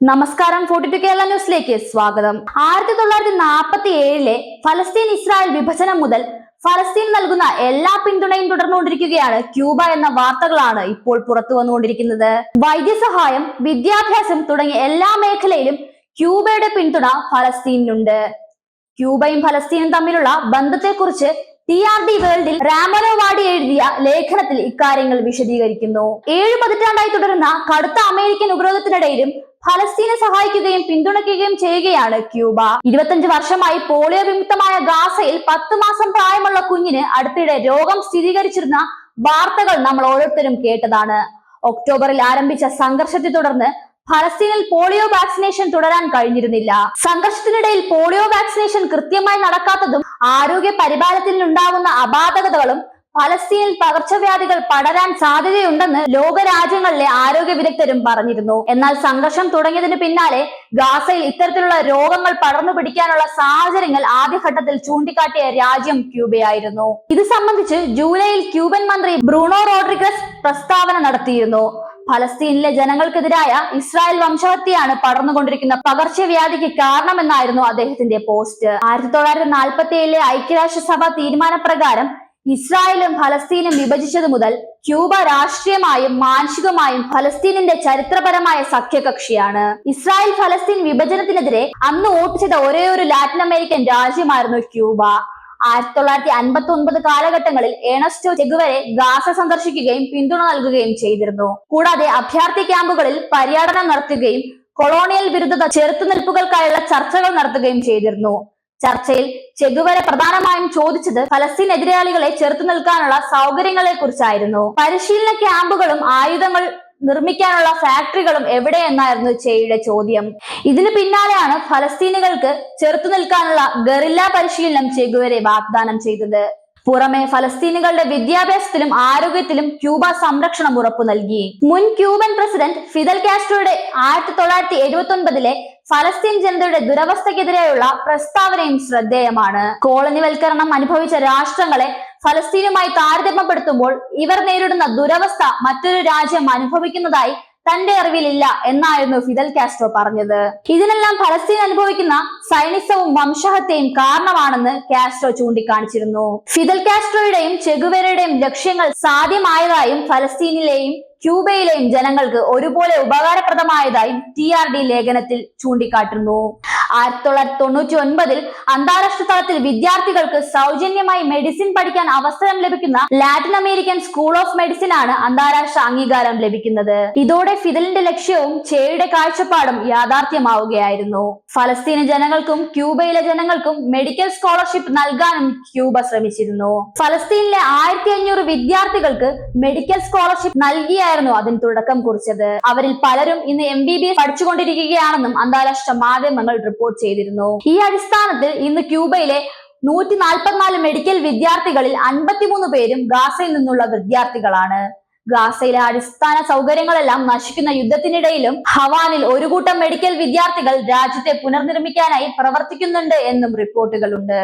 നമസ്കാരം forty to Kerala ന്യൂസിലേക്ക് സ്വാഗതം. ആയിരത്തി തൊള്ളായിരത്തി നാൽപ്പത്തി ഏഴിലെ ഫലസ്തീൻ ഇസ്രായേൽ വിഭജനം മുതൽ ഫലസ്തീൻ നൽകുന്ന എല്ലാ പിന്തുണയും തുടർന്നുകൊണ്ടിരിക്കുകയാണ് ക്യൂബ എന്ന വാർത്തകളാണ് ഇപ്പോൾ പുറത്തു വന്നുകൊണ്ടിരിക്കുന്നത്. വൈദ്യസഹായം വിദ്യാഭ്യാസം തുടങ്ങിയ എല്ലാ മേഖലയിലും ക്യൂബയുടെ പിന്തുണ ഫലസ്തീനിനുണ്ട്. ക്യൂബയും ഫലസ്തീനും തമ്മിലുള്ള ബന്ധത്തെക്കുറിച്ച് ടി ആർ ഡി വേൾഡിൽ രാമനോവാടി എഴുതിയ ലേഖനത്തിൽ ഇക്കാര്യങ്ങൾ വിശദീകരിക്കുന്നു. ഏഴ് പതിറ്റാണ്ടായി തുടരുന്ന കടുത്ത അമേരിക്കൻ ഉപരോധത്തിനിടയിലും ഫലസ്തീനെ സഹായിക്കുകയും പിന്തുണയ്ക്കുകയും ചെയ്യുകയാണ് ക്യൂബ. ഇരുപത്തഞ്ച് വർഷമായി പോളിയോ വിമുക്തമായ ഗാസയിൽ പത്ത് മാസം പ്രായമുള്ള കുഞ്ഞിന് അടുത്തിടെ രോഗം സ്ഥിരീകരിച്ചിരുന്ന വാർത്തകൾ നമ്മൾ ഓരോരുത്തരും കേട്ടതാണ്. ഒക്ടോബറിൽ ആരംഭിച്ച സംഘർഷത്തെ തുടർന്ന് ഫലസ്തീനിൽ പോളിയോ വാക്സിനേഷൻ തുടരാൻ കഴിഞ്ഞിരുന്നില്ല. സംഘർഷത്തിനിടയിൽ പോളിയോ വാക്സിനേഷൻ കൃത്യമായി നടക്കാത്തതും ആരോഗ്യ പരിപാലനത്തിൽ ഉണ്ടാകുന്ന അപാകതകളും ഫലസ്തീനിൽ പകർച്ചവ്യാധികൾ പടരാൻ സാധ്യതയുണ്ടെന്ന് ലോകരാജ്യങ്ങളിലെ ആരോഗ്യ വിദഗ്ധരും പറഞ്ഞിരുന്നു. എന്നാൽ സംഘർഷം തുടങ്ങിയതിന് പിന്നാലെ ഗാസയിൽ ഇത്തരത്തിലുള്ള രോഗങ്ങൾ പടർന്നു പിടിക്കാനുള്ള സാഹചര്യങ്ങൾ ആദ്യഘട്ടത്തിൽ ചൂണ്ടിക്കാട്ടിയ രാജ്യം ക്യൂബയായിരുന്നു. ഇത് സംബന്ധിച്ച് ജൂലൈയിൽ ക്യൂബൻ മന്ത്രി ബ്രൂണോ റോഡ്രിഗസ് പ്രസ്താവന നടത്തിയിരുന്നു. ഫലസ്തീനിലെ ജനങ്ങൾക്കെതിരായ ഇസ്രായേൽ വംശഹത്യയാണ് പടർന്നുകൊണ്ടിരിക്കുന്ന പകർച്ചവ്യാധിക്ക് കാരണമെന്നായിരുന്നു അദ്ദേഹത്തിന്റെ പോസ്റ്റ്. ആയിരത്തി തൊള്ളായിരത്തി നാൽപ്പത്തി ഏഴിലെ ഐക്യരാഷ്ട്രസഭ തീരുമാനപ്രകാരം ഇസ്രായേലും ഫലസ്തീനും വിഭജിച്ചതു മുതൽ ക്യൂബ രാഷ്ട്രീയമായും മാനസികമായും ഫലസ്തീനിന്റെ ചരിത്രപരമായ സഖ്യകക്ഷിയാണ്. ഇസ്രായേൽ ഫലസ്തീൻ വിഭജനത്തിനെതിരെ അന്ന് വോട്ട് ചെയ്ത ഒരേ ഒരു ലാറ്റിൻ അമേരിക്കൻ രാജ്യമായിരുന്നു ക്യൂബ. ആയിരത്തി തൊള്ളായിരത്തി അൻപത്തി ഒൻപത് കാലഘട്ടങ്ങളിൽ ഏണസ്റ്റോ ചെഗുവരെ ഗാസ സന്ദർശിക്കുകയും പിന്തുണ നൽകുകയും ചെയ്തിരുന്നു. കൂടാതെ അഭയാർത്ഥി ക്യാമ്പുകളിൽ പര്യടനം നടത്തുകയും കൊളോണിയൽ വിരുദ്ധത ചെറുത്തുനിൽപ്പുകൾക്കായുള്ള ചർച്ചകൾ നടത്തുകയും ചെയ്തിരുന്നു. ചർച്ചയിൽ ചെഗുവര പ്രധാനമായും ചോദിച്ചത് ഫലസ്തീൻ എതിരാളികളെ ചെറുത്തു നിൽക്കാനുള്ള സൗകര്യങ്ങളെ കുറിച്ചായിരുന്നു പരിശീലന ക്യാമ്പുകളും ആയുധങ്ങൾ നിർമ്മിക്കാനുള്ള ഫാക്ടറികളും എവിടെ എന്നായിരുന്നു ചെയുടെ ചോദ്യം. ഇതിനു പിന്നാലെയാണ് ഫലസ്തീനുകൾക്ക് ചെറുത്തു നിൽക്കാനുള്ള ഗറില്ല പരിശീലനം ചെഗുവരെ വാഗ്ദാനം ചെയ്തത്. പുറമെ ഫലസ്തീനുകളുടെ വിദ്യാഭ്യാസത്തിലും ആരോഗ്യത്തിലും ക്യൂബ സംരക്ഷണം ഉറപ്പു നൽകി. മുൻ ക്യൂബൻ പ്രസിഡന്റ് ഫിദൽ കാസ്ട്രോയുടെ ആയിരത്തി തൊള്ളായിരത്തി എഴുപത്തി ഒൻപതിലെ ഫലസ്തീൻ ജനതയുടെ ദുരവസ്ഥക്കെതിരെയുള്ള പ്രസ്താവനയും ശ്രദ്ധേയമാണ്. കോളനിവൽക്കരണം അനുഭവിച്ച രാഷ്ട്രങ്ങളെ ഫലസ്തീനുമായി താരതമ്യപ്പെടുത്തുമ്പോൾ ഇവർ നേരിടുന്ന ദുരവസ്ഥ മറ്റൊരു രാജ്യം അനുഭവിക്കുന്നതായി തന്റെ അറിവിലില്ല എന്നായിരുന്നു ഫിദൽ കാസ്ട്രോ പറഞ്ഞത്. ഇതിനെല്ലാം ഫലസ്തീൻ അനുഭവിക്കുന്ന സൈനിസവും വംശഹത്യയും കാരണമാണെന്ന് കാസ്ട്രോ ചൂണ്ടിക്കാണിച്ചിരുന്നു. ഫിദൽ കാസ്ട്രോയുടെയും ചെഗുവേരയുടെയും ലക്ഷ്യങ്ങൾ സാധ്യമായതായും ഫലസ്തീനിലെയും ക്യൂബയിലെയും ജനങ്ങൾക്ക് ഒരുപോലെ ഉപകാരപ്രദമായതായി ടി ആർ ഡി ലേഖനത്തിൽ ചൂണ്ടിക്കാട്ടുന്നു. ആയിരത്തി തൊള്ളായിരത്തി തൊണ്ണൂറ്റി ഒൻപതിൽ അന്താരാഷ്ട്ര തലത്തിൽ വിദ്യാർത്ഥികൾക്ക് സൗജന്യമായി മെഡിസിൻ പഠിക്കാൻ അവസരം ലഭിക്കുന്ന Latin American School of Medicine ആണ് അന്താരാഷ്ട്ര അംഗീകാരം ലഭിക്കുന്നത്. ഇതോടെ ഫിദലിന്റെ ലക്ഷ്യവും ചേയുടെ കാഴ്ചപ്പാടും യാഥാർത്ഥ്യമാവുകയായിരുന്നു. ഫലസ്തീന ജനങ്ങൾക്കും ക്യൂബയിലെ ജനങ്ങൾക്കും മെഡിക്കൽ സ്കോളർഷിപ്പ് നൽകാനും ക്യൂബ ശ്രമിച്ചിരുന്നു. ഫലസ്തീനിലെ ആയിരത്തി അഞ്ഞൂറ് വിദ്യാർത്ഥികൾക്ക് മെഡിക്കൽ സ്കോളർഷിപ്പ് നൽകിയായിരുന്നു അതിന് തുടക്കം കുറിച്ചത്? അവരിൽ പലരും ഇന്ന് എം ബി ബി എസ് പഠിച്ചുകൊണ്ടിരിക്കുകയാണെന്നും അന്താരാഷ്ട്ര മാധ്യമങ്ങൾ റിപ്പോർട്ട് ചെയ്തിരുന്നു. ഈ അടിസ്ഥാനത്തിൽ ഇന്ന് ക്യൂബയിലെ നൂറ്റി നാൽപ്പത്തിനാല് മെഡിക്കൽ വിദ്യാർത്ഥികളിൽ അൻപത്തിമൂന്ന് പേരും ഗാസയിൽ നിന്നുള്ള വിദ്യാർത്ഥികളാണ്. ഗാസയിലെ അടിസ്ഥാന സൗകര്യങ്ങളെല്ലാം നശിക്കുന്ന യുദ്ധത്തിനിടയിലും ഹവാനിൽ ഒരു കൂട്ടം മെഡിക്കൽ വിദ്യാർത്ഥികൾ രാജ്യത്തെ പുനർനിർമ്മിക്കാനായി പ്രവർത്തിക്കുന്നുണ്ട് എന്നും റിപ്പോർട്ടുകളുണ്ട്